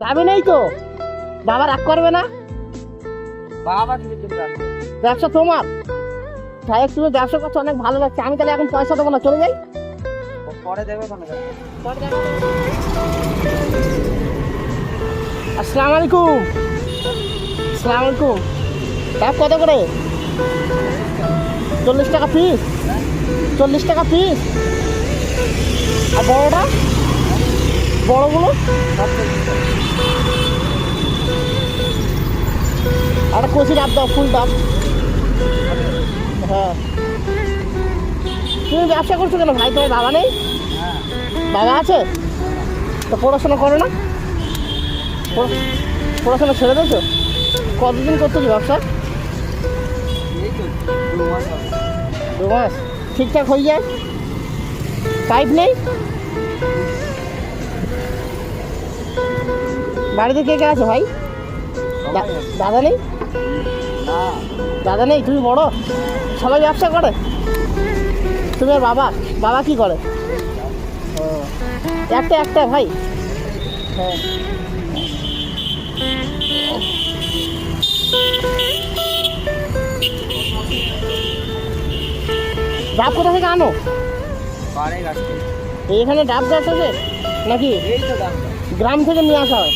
যাবে নেই তো? বাবা রাগ করবে না? বাবা ব্যবসা তোমার। সাহেব তুমি ব্যবসা করছ অনেক ভালো লাগছে। আমি তাহলে এখন পয়সা দেবো না চলে যাই। পরে দেবে কোনো আসসালামু আলাইকুম। আসসালামু আলাইকুম। ডাব কত করে? চল্লিশ টাকা পিস চল্লিশ টাকা পিস আর বড়টা? বড়গুলো? আর কচি ডাব দাও ফুল ডাব হ্যাঁ। তুমি ব্যবসা করছ কেন ভাই? তোমার বাবা নেই? বাবা আছে? তো পড়াশোনা করো না? পড়াশোনা ছেড়ে দিয়েছ? কতদিন করছ কি ব্যবসা? দু মাস। ঠিকঠাক হয়ে যায়? পাইপ নেই? বাড়িতে কে কে আছে ভাই? দাদা নেই? দাদা নেই তুমি বড়। সবাই ব্যবসা করে। তুমি আর বাবা বাবা কি করে? ও একটা একটা ভাই। হ্যাঁ। ডাব কোথা থেকে আনো। এইখানে ডাব গাছ আছে নাকি? গ্রাম থেকে নিয়ে আসা হয়।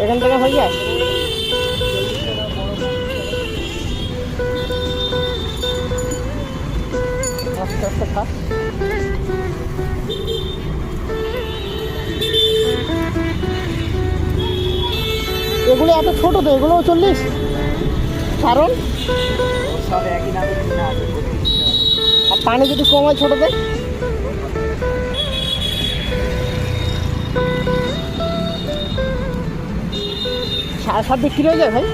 এখান থেকে হয়ে যায়? আস্তে আস্তে খা। এগুলো এত ছোট তো এগুলো চল্লিশ? কারণ আর পানি যদি কম হয় ছোটোতে সাড়ে সাত বিক্রি হয়ে যায় ভাই?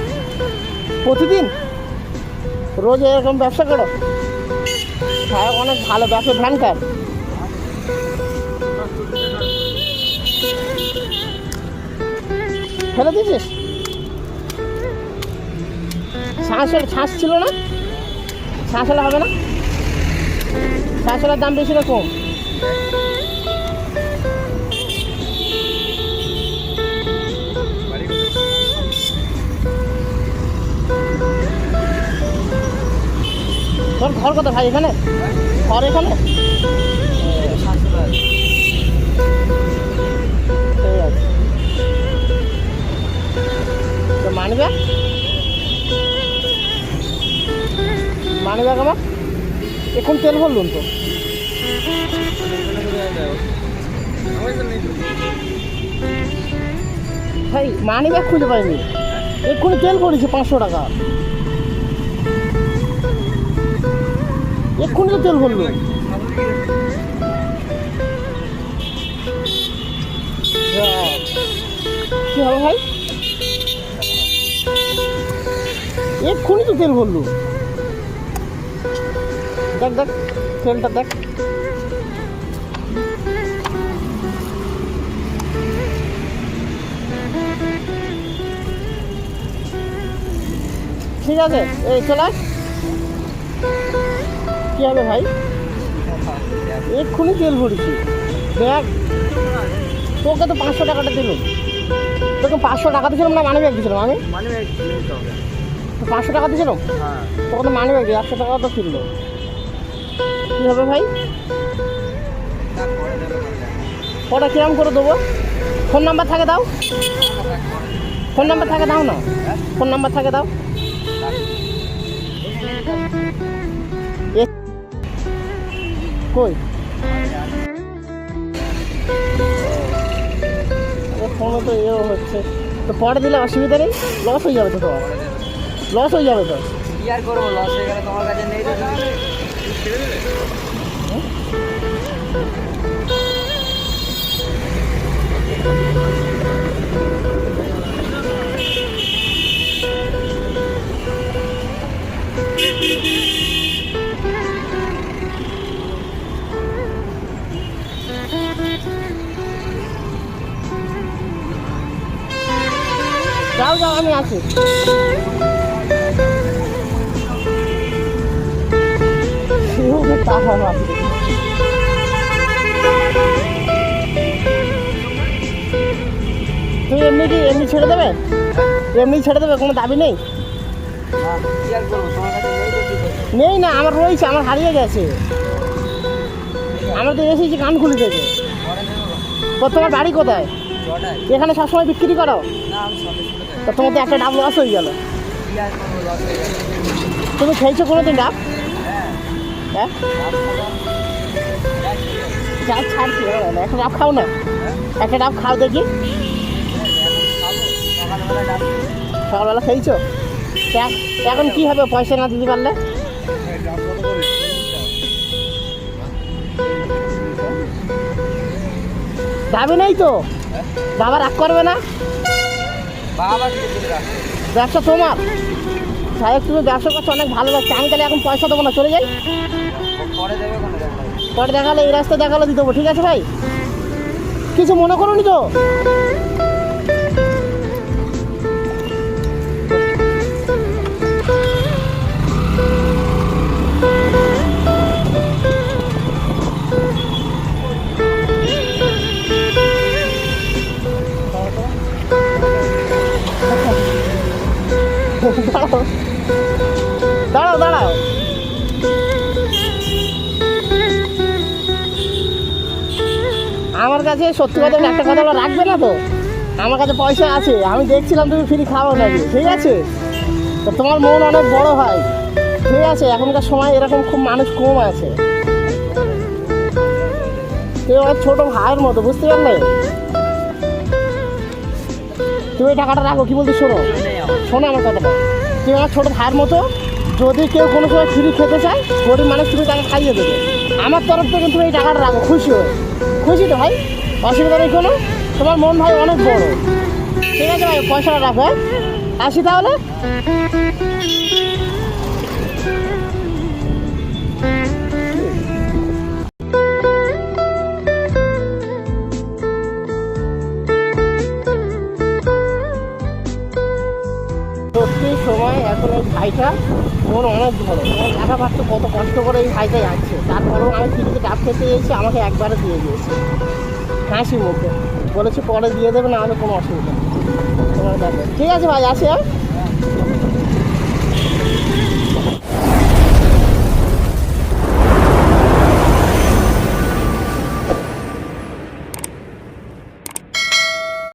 প্রতিদিন? রোজ এরকম ব্যবসা করো। হ্যাঁ অনেক ভালো ব্যবসা ভ্যান কার ফেলে দিয়েছিস? ছাঁচ ছাঁচ ছিল না? হলে হবে না? ছাঁচ দাম বেশি না কম তোর ঘর কত ভাই, এখানে। ঘর এখানে। সাতশো আছে। ঠিক আছে তো মানি ব্যাগ মানি ব্যাগ আমার এখন তেল ভরলুন তো। ভাই মানি ব্যাগ খুঁজে পাইনি। এক্ষুনি তেল ভরেছি পাঁচশো টাকা। এক্ষুনি তো তেল ভরলো। কি হবে ভাই এক্ষুনি তো তেল ভরলো দেখ দেখ, তেলটা দেখ ঠিক আছে, এই চলে। কি হবে ভাই? এক্ষুনি তেল ভরেছি। দেখ তোকে তো পাঁচশো টাকাটা দিলাম। তোকে পাঁচশো টাকা দিয়েছিলাম না মানি ব্যাগ দিয়েছিলাম আমি? পাঁচশো টাকা দিয়েছিলাম হ্যাঁ। তখন তো মানি ব্যাগ দিয়ে একশো টাকা তো কিনলো। কী হবে ভাই? কটা কিরম করে দেবো? ফোন নাম্বার থাকে দাও। ফোন নাম্বার থাকে দাও না? হ্যাঁ? ফোন নাম্বার থাকে দাও। কই? ফোনও তো এও হচ্ছে। তো পরে দিলে অসুবিধা নেই? লস হয়ে যাবে তো তোমার? লস হয়ে যাবে তো? কি আর করব? লস হয়ে গেলে তোমার কাছে নেই তো তুমি ছেড়ে যাও যাও আমি আছি। তুমি এমনি কি এমনি ছেড়ে দেবে? এমনি ছেড়ে দেবে কোনো দাবি নেই? নেই না আমার রয়েছে আমার হারিয়ে গেছে। আমরা তো এসেছি কান খুলে থেকে তোমার গাড়ি কোথায়? এখানে সবসময় বিক্রি করো? না আমি তো তোমার তো একটা ডাব লস হয়ে গেল। তুমি খেয়েছো কোনো দিন ডাব? হ্যাঁ। ডাব ছাড়ছি একটা ডাব খাও না। একটা ডাব খাও দেখি। সকালবেলা খেয়েছো? এখন কি হবে পয়সা না দিতে পারলে? যাবে নাই তো? বাবা রাগ করবে না? ব্যবসা তোমার? সাহেব তুমি ব্যবসা করছ অনেক ভালো লাগছে। আমি তাহলে এখন পয়সা দেবো না চলে যাই। পরে দেখালে। এই রাস্তা দেখালে দিতে ঠিক আছে ভাই? কিছু মনে করো নি তো? দাঁড়াও দাঁড়াও। আমার কাছে সত্যি কথা একটা কথা বলে রাখবে না তো? আমার কাছে পয়সা আছে, আমি দেখছিলাম তুমি ফ্রি খাওয়া নাকি, ঠিক আছে? তো তোমার মন অনেক বড় হয়, ঠিক আছে? এখনকার সময় এরকম খুব মানুষ কম আছে। আমার ছোটো ভাইয়ের মতো, বুঝতে পারলে? তুমি এই টাকাটা রাখো, কী বলতে শোনো? শোনো আমার কথাটা। তুমি আমার ছোটো ভাইয়ের মতো, যদি কেউ কোনো সময় ফ্রি খেতে চায়, গরিব মানুষ তুমি তাকে খাইয়ে দেবে। আমার তরফ থেকে তুমি এই টাকাটা রাখো, খুশি হয়ে। খুশি তো ভাই? অসুবিধা নেই কোনো। তোমার মন ভাই অনেক বড়। ঠিক আছে ভাই, পয়সাটা রাখো হ্যাঁ? আসি তাহলে? এখন এই ভাইটা। মন অনেক ভালো। আমার দেখা পাচ্ছে কত কষ্ট করে এই ভাইটা যাচ্ছে। তারপরেও আমি ফ্রিতে ডাব খেতে এসে আমাকে একবারে দিয়ে দিয়েছে। হাসি মুখে। বলেছে পরে দিয়ে দেবে, না হলে কোনো অসুবিধা নেই। তোমার ব্যাপার। ঠিক আছে ভাই, আসে হ্যাঁ?